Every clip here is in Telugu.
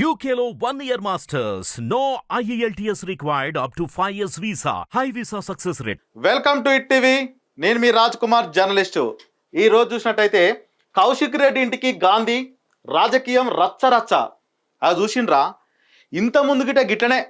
యూకేలో one year masters no IELTS required up to five years visa high visa success rate welcome to hit TV నేను మీ రాజ్ కుమార్ జర్నలిస్టు. ఈ రోజు చూసినట్టయితే కౌశిక్ రెడ్డి ఇంటికి గాంధీ రాజకీయం రచ్చ రచ్చ అది చూసిండ్రా? ఇంత ముందు గిట్ట గిట్టనే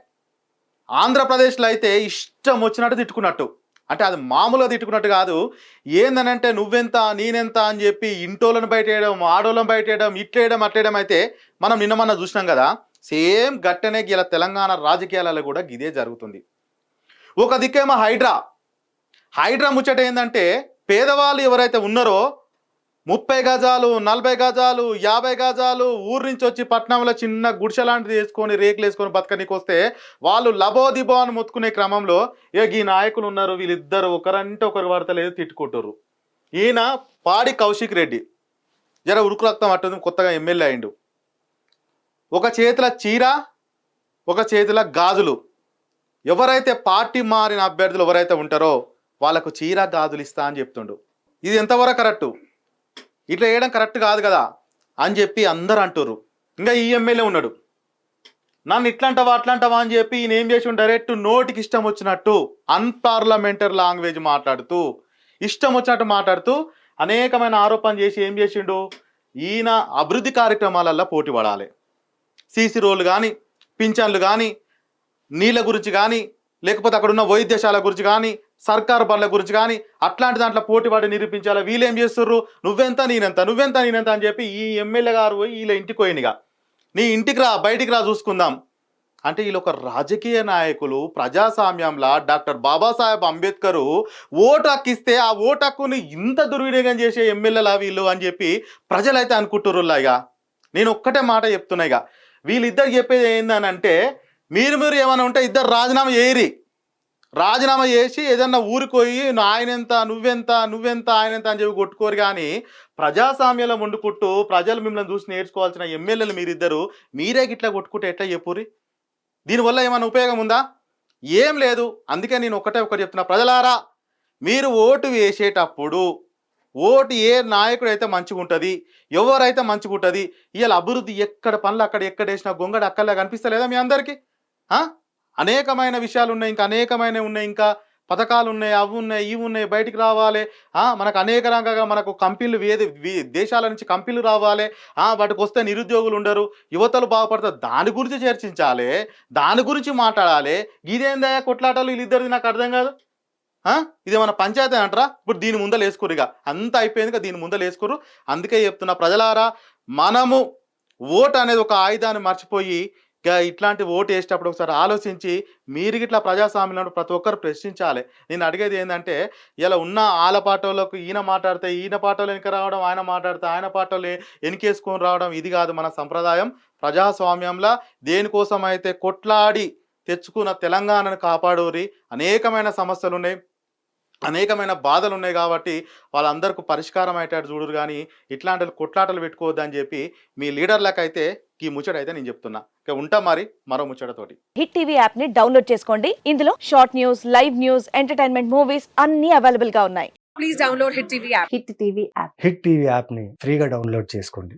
ఆంధ్రప్రదేశ్లో అయితే ఇష్టం వచ్చినట్టు తిట్టుకున్నట్టు. అంటే అది మామూలుగా తిట్టుకున్నట్టు కాదు. ఏందనంటే నువ్వెంత నేనెంత అని చెప్పి ఇంటోళ్ళని బయటేయడం ఆడోళ్ళని బయటేయడం ఇట్లేయడం అట్లేయడం అయితే మనం నిన్న మొన్న చూసినాం కదా. సేమ్ గట్టనే ఇలా తెలంగాణ రాజకీయాలలో కూడా ఇదే జరుగుతుంది. ఒక దిక్కేమో హైడ్రా. హైడ్రా ముచ్చట ఏంటంటే పేదవాళ్ళు ఎవరైతే ఉన్నారో ముప్పై గజాలు నలభై గజాలు యాభై గజాలు ఊరు నుంచి వచ్చి పట్టణంలో చిన్న గుడిసె లాంటిది వేసుకొని రేకులు వేసుకొని బతకనికి వస్తే వాళ్ళు లబోదిబో అని మొత్తుకునే క్రమంలో ఇక ఈ నాయకులు ఉన్నారు వీళ్ళిద్దరు ఒకరంటే ఒకరు పడతలేదు తిట్టుకుంటారు ఈయన పాడి కౌశిక్ రెడ్డి. జర ఉరుకు రక్తం అట్టుంది కొత్తగా ఎమ్మెల్యే అయిండు. ఒక చేతిలో చీర ఒక చేతిలో గాజులు. ఎవరైతే పార్టీ మారిన అభ్యర్థులు ఎవరైతే ఉంటారో వాళ్ళకు చీర గాజులు ఇస్తా అని చెప్తుండు. ఇది ఎంతవరకు కరెక్టు? ఇట్లా వేయడం కరెక్ట్ కాదు కదా అని చెప్పి అందరు అంటారు ఇంకా ఈ ఎమ్మెల్యే ఉన్నాడు. నన్ను ఇట్లాంటవా అట్లాంటవా అని చెప్పి ఈయన ఏం చేసి డైరెక్ట్ నోటికి ఇష్టం వచ్చినట్టు అన్పార్లమెంటరీ లాంగ్వేజ్ మాట్లాడుతూ ఇష్టం వచ్చినట్టు మాట్లాడుతూ అనేకమైన ఆరోపణలు చేసి ఏం చేసిండు? ఈయన అభివృద్ధి కార్యక్రమాలల్లో పోటీ పడాలి. సీసీ రోలు కానీ పింఛన్లు కానీ నీళ్ళ గురించి కానీ లేకపోతే అక్కడ ఉన్న వైద్యశాల గురించి కానీ సర్కారు పనుల గురించి కానీ అట్లాంటి దాంట్లో పోటీ పడి నిరూపించాలి వీళ్ళేం చేస్తుర్రు? నువ్వెంత నేనెంత? నువ్వెంత నేనెంత అని చెప్పి ఈ ఎమ్మెల్యే గారు పోయి వీళ్ళ ఇంటికి పోయినగా. నీ ఇంటికి రా బయటికి రా చూసుకుందాం. అంటే వీళ్ళు ఒక రాజకీయ నాయకులు ప్రజాస్వామ్యంలా డాక్టర్ బాబాసాహెబ్ అంబేద్కర్ ఓటు హక్కు ఇస్తే ఆ ఓటు హక్కుని ఇంత దుర్వినియోగం చేసే ఎమ్మెల్యేలా వీళ్ళు అని చెప్పి ప్రజలైతే అనుకుంటుర్రులా ఇక నేను ఒక్కటే మాట చెప్తున్నా ఇక వీళ్ళిద్దరు చెప్పేది ఏందనంటే మీరు మీరు ఏమైనా ఉంటే ఇద్దరు రాజీనామా చేయరి. రాజీనామా చేసి ఏదన్నా ఊరికి పోయి ఆయనెంత నువ్వెంత నువ్వెంత ఆయనెంత అని చెప్పి కొట్టుకోరు కానీ ప్రజాస్వామ్యంలో వండుకుంటూ ప్రజలు మిమ్మల్ని చూసి నేర్చుకోవాల్సిన ఎమ్మెల్యేలు మీరిద్దరు మీరే గిట్లా కొట్టుకుంటే ఎట్లా చెప్పురి దీనివల్ల ఏమైనా ఉపయోగం ఉందా? ఏం లేదు. అందుకే నేను ఒకటే ఒకటి చెప్తున్నా. ప్రజలారా మీరు ఓటు వేసేటప్పుడు ఓటు ఏ నాయకుడు అయితే మంచిగా ఉంటుంది ఎవరైతే మంచిగా ఉంటుంది ఇవాళ అభివృద్ధి ఎక్కడ పనులు అక్కడ ఎక్కడ వేసిన గొంగడు అక్కర్లా కనిపిస్తలేదా మీ అందరికీ? అనేకమైన విషయాలు ఉన్నాయి ఇంకా అనేకమైన ఉన్నాయి ఇంకా పథకాలు ఉన్నాయి అవి ఉన్నాయి ఇవి ఉన్నాయి బయటికి రావాలి. మనకు అనేక రకంగా మనకు కంపెనీలు వేది దేశాల నుంచి కంపెనీలు రావాలి. వాటికి వస్తే నిరుద్యోగులు ఉండరు యువతలు బాగుపడతారు. దాని గురించి చర్చించాలి దాని గురించి మాట్లాడాలి. ఇదేందా కొట్లాటలు వీళ్ళిద్దరిది నాకు అర్థం కాదు. ఇది మన పంచాయతీ అంటారా? ఇప్పుడు దీని ముందలు వేసుకోరు ఇక. అంతా అయిపోయింది ఇక దీని ముందలు వేసుకోరు అందుకే చెప్తున్నా ప్రజలారా మనము ఓటు అనేది ఒక ఆయుధాన్ని మర్చిపోయి ఇట్లాంటి ఓటు వేసేటప్పుడు ఒకసారి ఆలోచించి మీరు ఇట్లా ప్రజాస్వామ్యంలో ప్రతి ఒక్కరు ప్రశ్నించాలి. నేను అడిగేది ఏంటంటే ఇలా ఉన్న ఆల ఈయన మాట్లాడితే ఈయన పాటలు వెనక రావడం ఆయన మాట్లాడితే ఆయన పాటలు వెనకేసుకొని రావడం ఇది కాదు మన సంప్రదాయం. ప్రజాస్వామ్యంలో దేనికోసం అయితే కొట్లాడి తెచ్చుకున్న తెలంగాణను కాపాడోరి అనేకమైన సమస్యలు ఉన్నాయి అనేకమైన బాధలు ఉన్నాయి కాబట్టి వాళ్ళందరికీ పరిష్కారం అయ్యేటట్టు చూడరు కానీ ఇట్లాంటి కొట్లాటలు పెట్టుకోవద్దని చెప్పి మీ లీడర్లకైతే ఈ ముచ్చట అయితే నేను చెప్తున్నా. ఇక ఉంటా మరి మరో ముచ్చటతోటి. హిట్ టీవీ యాప్ని డౌన్లోడ్ చేసుకోండి. ఇందులో short news live news entertainment movies అన్ని అవైలబుల్గా ఉన్నాయి. please download Hit TV app. Hit TV app. Hit TV యాప్ని ఫ్రీగా డౌన్లోడ్ చేసుకోండి.